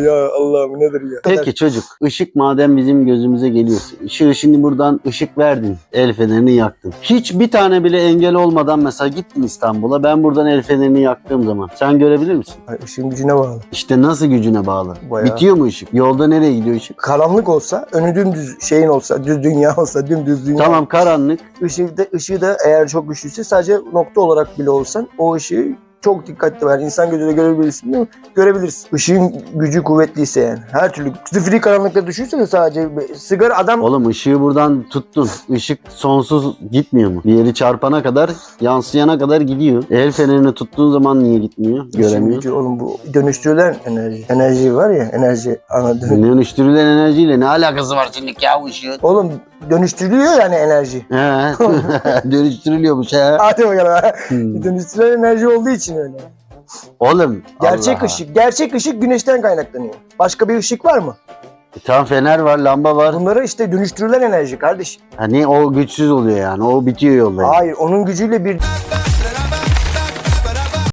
ya Allah'ım nedir ya. Peki çocuk, ışık madem bizim gözümüze geliyorsa, ışığı şimdi buradan ışık verdin, el fenerini yaktın. Hiç bir tane bile engel olmadan mesela gittin İstanbul'a, ben buradan el fenerini yaktığım zaman sen görebilir misin? Ay, ışığın gücüne bağlı. İşte nasıl gücüne bağlı? Bayağı. Bitiyor mu ışık? Yolda nereye gidiyor ışık? Karanlık olsa, önü dümdüz şeyin olsa, düz dünya olsa, dümdüz dünya. Tamam karanlık. Işığı da, ışığı da eğer çok güçlüyse sadece nokta olarak bile olsan o ışığı çok dikkatli ver. İnsan gözüyle görebilirsin değil mi? Görebilirsin. Işığın gücü kuvvetliyse yani. Her türlü. Zifiri karanlıkta düşünsene sadece. Sigara adam Oğlum ışığı buradan tuttun. Işık sonsuz gitmiyor mu? Bir yeri çarpana kadar, yansıyana kadar gidiyor. El fenerini tuttuğun zaman niye gitmiyor? Göremiyor. gücü oğlum bu dönüştürülen enerji. Enerji var ya enerji ana dön- Dönüştürülen enerjiyle ne alakası var şimdi ya ışığın? Oğlum dönüştürülüyor yani enerji. He. Dönüştürülüyormuş he. Hadi bakalım. Hmm. Dönüştürülen enerji olduğu için öyle. Oğlum. Gerçek Allah. ışık. Gerçek ışık güneşten kaynaklanıyor. Başka bir ışık var mı? E, Tam fener var, lamba var. Bunları işte dönüştürülen enerji kardeşim. Hani o güçsüz oluyor yani. O bitiyor yolda. Hayır onun gücüyle bir